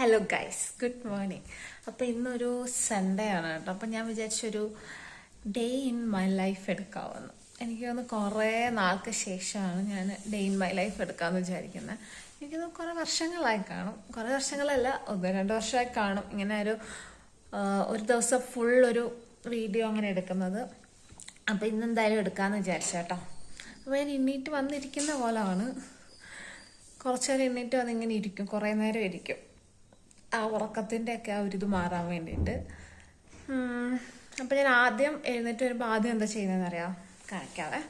Hello guys good morning അപ്പോൾ ഇന്നൊരു Sunday ആണ് കേട്ടോ. അപ്പം ഞാൻ വിചാരിച്ചൊരു ഡേ ഇൻ മൈ ലൈഫ് എടുക്കാമെന്ന് എനിക്ക് തോന്നുന്നു കുറേ നാൾക്ക് ശേഷമാണ് ഞാൻ ഡേ ഇൻ മൈ ലൈഫ് എടുക്കാമെന്ന് വിചാരിക്കുന്നത് എനിക്ക് തോന്നുന്നു കുറേ വർഷങ്ങളായി കാണും. കുറേ വർഷങ്ങളല്ല ഒന്ന് രണ്ട് വർഷമായി കാണും. ഇങ്ങനെ ഒരു ഒരു ദിവസം ഫുൾ ഒരു വീഡിയോ അങ്ങനെ എടുക്കുന്നത്. അപ്പോൾ ഇന്ന് എന്തായാലും എടുക്കാമെന്ന് വിചാരിച്ചു കേട്ടോ. അപ്പോൾ ഞാൻ എണ്ണീറ്റ് വന്നിരിക്കുന്ന പോലാണ്. കുറച്ച് നേരം എണ്ണീറ്റ് വന്ന് ഇങ്ങനെ ഇരിക്കും. കുറേ നേരം ഇരിക്കും. ആ ഉറക്കത്തിന്റെ ഒക്കെ ആ ഒരിത് മാറാൻ വേണ്ടിയിട്ട്. അപ്പം ഞാൻ ആദ്യം എഴുന്നേറ്റ് വരുമ്പോൾ ആദ്യം എന്താ ചെയ്യുന്നതെന്ന് അറിയാം കാണിക്കാവേ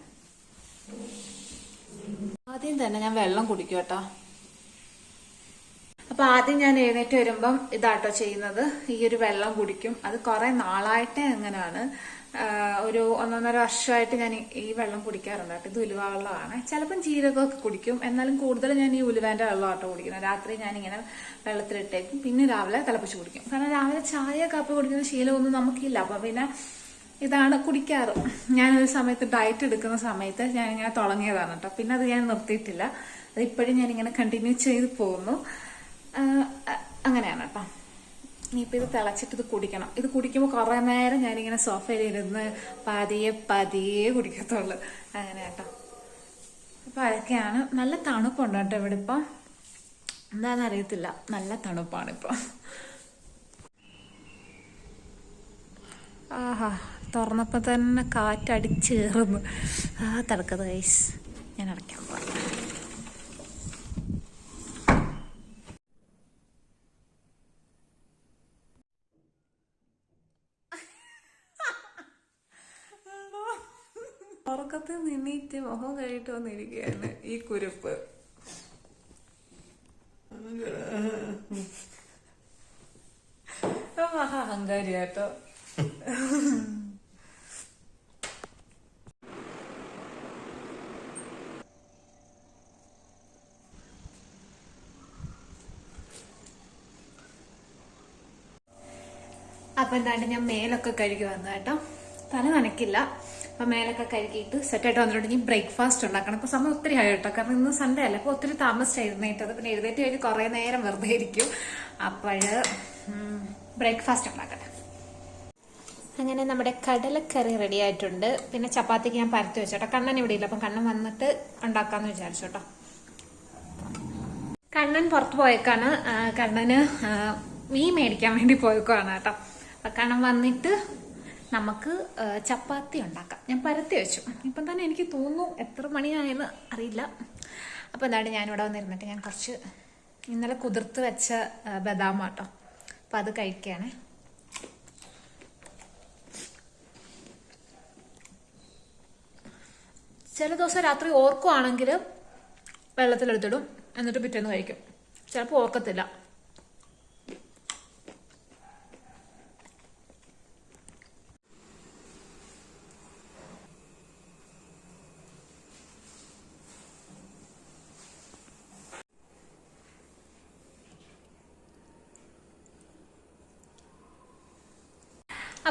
ആദ്യം തന്നെ ഞാൻ വെള്ളം കുടിക്കും കേട്ടോ. അപ്പൊ ആദ്യം ഞാൻ എഴുന്നേറ്റ് വരുമ്പം ഇതാട്ടോ ചെയ്യുന്നത്. ഈ ഒരു വെള്ളം കുടിക്കും. അത് കുറെ നാളായിട്ടേ അങ്ങനെയാണ് ഒരു ഒന്നൊന്നര വർഷമായിട്ട് ഞാൻ ഈ- വെള്ളം കുടിക്കാറുണ്ട് ഇത് ഉലുവ വെള്ളമാണ്. ചിലപ്പം ജീരകമൊക്കെ കുടിക്കും. എന്നാലും കൂടുതൽ ഞാൻ ഈ ഉലുവേന്റെ വെള്ളമാട്ടോ കുടിക്കുന്നത്. രാത്രി ഞാൻ ഇങ്ങനെ വെള്ളത്തിലിട്ടേക്കും. പിന്നെ രാവിലെ തിളപ്പിച്ച് കുടിക്കും. കാരണം രാവിലെ ചായ കാപ്പി കുടിക്കുന്ന ശീലമൊന്നും നമുക്കില്ല. അപ്പൊ പിന്നെ ഇതാണ് കുടിക്കാറ്. ഞാനൊരു സമയത്ത് ഡയറ്റ് എടുക്കുന്ന സമയത്ത് ഞാൻ ഇങ്ങനെ തുടങ്ങിയതാണ് കേട്ടോ. പിന്നെ അത് ഞാൻ നിർത്തിയിട്ടില്ല. അത് ഇപ്പോഴും ഇങ്ങനെ കണ്ടിന്യൂ ചെയ്ത് പോകുന്നു. അങ്ങനെയാണ് കേട്ടോ ഇനിയിപ്പോൾ ഇത് തിളച്ചിട്ട് ഇത് കുടിക്കണം. ഇത് കുടിക്കുമ്പോൾ കുറേ നേരം ഞാനിങ്ങനെ സോഫയിൽ ഇരുന്ന് പതിയെ പതിയെ കുടിക്കത്തുള്ളൂ. അങ്ങനെ കേട്ടോ അപ്പോൾ അതൊക്കെയാണ്. നല്ല തണുപ്പുണ്ട് കേട്ടോ ഇവിടെ ഇപ്പം. എന്താണെന്ന് അറിയത്തില്ല. നല്ല തണുപ്പാണ് ഇപ്പോൾ ആഹാ തുറന്നപ്പോൾ തന്നെ കാറ്റടിച്ചേറുന്നു. ആ തിളക്കത് കൈസ് ഞാൻ അടയ്ക്കാൻ പോവാം ഉറക്കത്തിൽ നിന്നീറ്റ് മുഖം കഴിയിട്ട് വന്നിരിക്കുകയാണ് ഈ കുരുപ്പ്. മഹാ അഹങ്കാരിയാട്ടോ അപ്പൊ ഞാൻ മേലൊക്കെ കഴുകി വന്നു കേട്ടോ തല നനക്കില്ല അപ്പൊ മേലൊക്കെ കഴുകിയിട്ട് സെറ്റായിട്ട് വന്നിട്ടുണ്ട്. ഇനി ബ്രേക്ക്ഫാസ്റ്റ് ഉണ്ടാക്കണം. അപ്പൊ സമയം ഒത്തിരി ആയി കേട്ടോ. കാരണം ഇന്ന് സൺഡേ അല്ല? അപ്പൊ ഒത്തിരി താമസിച്ച് എഴുന്നേറ്റത് പിന്നെ എഴുന്നേറ്റ് കഴിഞ്ഞ് കുറെ നേരം വെറുതെ ഇരിക്കും. അപ്പോഴ് ബ്രേക്ക്ഫാസ്റ്റ് ഉണ്ടാക്കട്ടെ. അങ്ങനെ നമ്മുടെ കടലക്കറി റെഡി ആയിട്ടുണ്ട്. പിന്നെ ചപ്പാത്തിക്ക് ഞാൻ പരത്തി വെച്ചോട്ടോ. കണ്ണൻ ഇവിടെ ഇല്ല. അപ്പം കണ്ണൻ വന്നിട്ട് ഉണ്ടാക്കാന്ന് വിചാരിച്ചോട്ടോ കണ്ണൻ പുറത്ത് പോയേക്കാണ്. കണ്ണന് മീൻ മേടിക്കാൻ വേണ്ടി പോയേക്കാണ് കേട്ടോ. അപ്പൊ കണ്ണൻ വന്നിട്ട് നമുക്ക് ചപ്പാത്തി ഉണ്ടാക്കാം. ഞാൻ പരത്തി വെച്ചു. ഇപ്പം തന്നെ എനിക്ക് തോന്നുന്നു എത്ര മണിയായെന്ന് അറിയില്ല. അപ്പോൾ എന്താണ് ഞാനിവിടെ വന്നിരുന്നിട്ട് ഞാൻ കുറച്ച് ഇന്നലെ കുതിർത്ത് വെച്ച ബദാം കേട്ടോ അപ്പം അത് കഴിക്കുകയാണേ. ചില ദിവസം രാത്രി ഓർക്കുവാണെങ്കിൽ വെള്ളത്തിലെടുത്തിടും. എന്നിട്ട് പിറ്റേന്ന് കഴിക്കും. ചിലപ്പോൾ ഓർക്കത്തില്ല.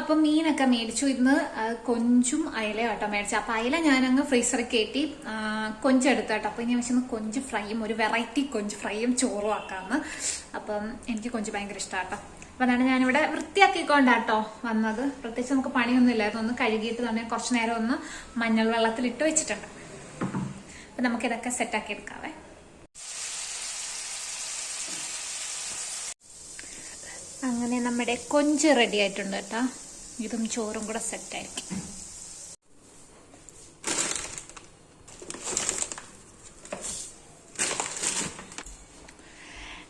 അപ്പൊ മീനൊക്കെ മേടിച്ചു. ഇന്ന് കൊഞ്ചും അയല കേട്ടോ മേടിച്ചു. അപ്പൊ അയല ഞാനങ്ങ് ഫ്രീസറിൽ കയറ്റി കൊഞ്ചെടുത്ത കേട്ടോ. അപ്പൊ ഇനി വെച്ചൊന്ന് കൊഞ്ച് ഫ്രൈയും ഒരു വെറൈറ്റി കൊഞ്ച് ഫ്രൈയും ചോറും ആക്കാന്ന്. അപ്പം എനിക്ക് കൊഞ്ച് ഭയങ്കര ഇഷ്ടമാണ് കേട്ടോ അപ്പൊ അതാണ് ഞാനിവിടെ വൃത്തിയാക്കിക്കൊണ്ടാട്ടോ വന്നത്. പ്രത്യേകിച്ച് നമുക്ക് പണിയൊന്നും ഇല്ലായിരുന്നു. ഒന്ന് കഴുകിയിട്ട് തന്നെ കുറച്ചു നേരം ഒന്ന് മഞ്ഞൾ വെള്ളത്തിൽ ഇട്ട് വെച്ചിട്ടുണ്ട്. അപ്പൊ നമുക്ക് ഇതൊക്കെ സെറ്റാക്കി എടുക്കാവേ. അങ്ങനെ നമ്മുടെ കൊഞ്ച് റെഡി ആയിട്ടുണ്ട് കേട്ടോ. ഇതും ചോറും കൂടെ സെറ്റായിരിക്കും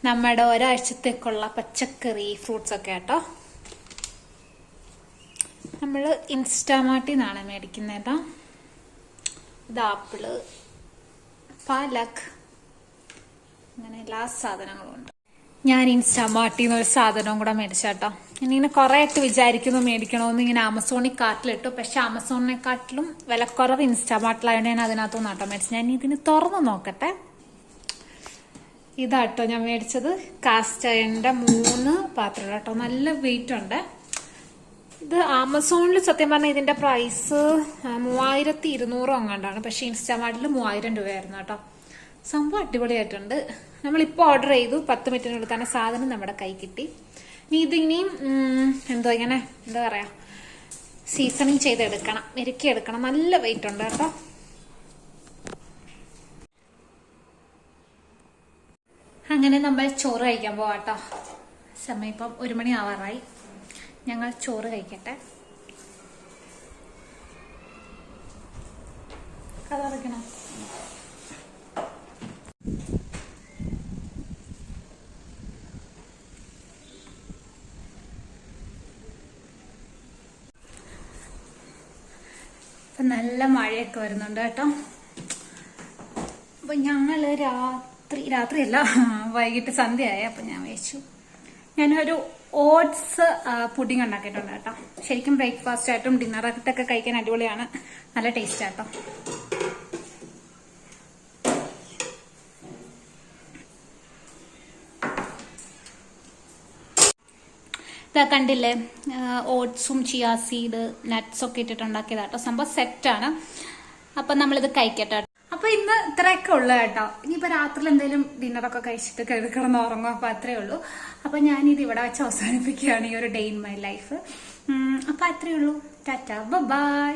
നമ്മുടെ ഒരാഴ്ചത്തേക്കുള്ള പച്ചക്കറി ഫ്രൂട്ട്സ് ഒക്കെ കേട്ടോ നമ്മൾ ഇൻസ്റ്റാമാർട്ടിൽ നിന്നാണ് മേടിക്കുന്നത് കേട്ടോ. ഇത് ആപ്പിൾ പാലക് അങ്ങനെ എല്ലാ സാധനങ്ങളും ഉണ്ട്. ഞാൻ ഇൻസ്റ്റാമാർട്ടിൽ നിന്ന് ഒരു സാധനവും കൂടെ മേടിച്ചാട്ടോ കുറെ ആയിട്ട് വിചാരിക്കുന്നു മേടിക്കണമെന്ന് ഇങ്ങനെ ആമസോണിൽ കാർട്ടിലിട്ടു പക്ഷെ ആമസോണിനെക്കാട്ടിലും വിലക്കുറവ് ഇൻസ്റ്റാമാർട്ടിലായതുകൊണ്ട് ഞാൻ അതിനകത്ത് നിന്നാട്ടോ മേടിച്ചു ഞാൻ ഇതിന് തുറന്ന് നോക്കട്ടെ. ഇതാട്ടോ ഞാൻ മേടിച്ചത്. കാസ്റ്റ് അയണിന്റെ മൂന്ന് പാത്രം കേട്ടോ. നല്ല വെയിറ്റ് ഉണ്ട്. ഇത് ആമസോണിൽ സത്യം പറഞ്ഞാൽ ഇതിന്റെ പ്രൈസ് മൂവായിരത്തി ഇരുന്നൂറ് അങ്ങാണ്ടാണ്. പക്ഷെ ഇൻസ്റ്റാമാർട്ടിൽ മൂവായിരം രൂപയായിരുന്നു കേട്ടോ. സംഭവം അടിപൊളിയായിട്ടുണ്ട്. നമ്മളിപ്പോൾ ഓർഡർ ചെയ്തു. പത്ത് മിനിറ്റിനുള്ളിൽ തന്നെ സാധനം നമ്മുടെ കൈ കിട്ടി. ഇനി ഇതിനിയും എന്തോ ഇങ്ങനെ എന്താ പറയാ സീസണിങ് ചെയ്തെടുക്കണം. മെരുക്കി എടുക്കണം നല്ല വെയിറ്റ് ഉണ്ട് കേട്ടോ. അങ്ങനെ നമ്മൾ ചോറ് കഴിക്കാൻ പോവാട്ടോ സമയം ഇപ്പം ഒരു മണി ആവാറായി. ഞങ്ങൾ ചോറ് കഴിക്കട്ടെ. കഥ ഇപ്പൊ നല്ല മഴയൊക്കെ വരുന്നുണ്ട് കേട്ടോ. അപ്പൊ ഞങ്ങൾ രാത്രി രാത്രിയല്ല വൈകിട്ട് സന്ധ്യയായി. അപ്പൊ ഞാൻ വെച്ചു ഞാനൊരു ഓട്സ് പുഡിംഗ് ഉണ്ടാക്കിയിട്ടുണ്ട് കേട്ടോ. ശരിക്കും ബ്രേക്ക്ഫാസ്റ്റ് ആയിട്ടും ഡിന്നറായിട്ടൊക്കെ കഴിക്കാൻ അടിപൊളിയാണ്. നല്ല ടേസ്റ്റ് ആട്ടോ ഇതാ കണ്ടില്ലേ? ഓട്സും ചിയാ സീഡ് നട്ട്സ് ഒക്കെ ഇട്ടിട്ട് ഉണ്ടാക്കിയതാട്ടോ സംഭവം സെറ്റാണ് അപ്പൊ നമ്മളിത് കഴിക്കട്ടെ അപ്പൊ ഇന്ന് ഇത്രയൊക്കെ ഉള്ളു കേട്ടോ. ഇനിയിപ്പോ രാത്രിയിൽ എന്തെങ്കിലും ഡിന്നറൊക്കെ കഴിച്ചിട്ട് കിടക്കണം ഉറങ്ങും അപ്പൊ അത്രേ ഉള്ളൂ. അപ്പൊ ഞാനിത് ഇവിടെ വെച്ച് അവസാനിപ്പിക്കുകയാണ് ഈ ഒരു ഡേ ഇൻ മൈ ലൈഫ് അപ്പൊ അത്രേ ഉള്ളൂ. ടാറ്റ. ബൈ.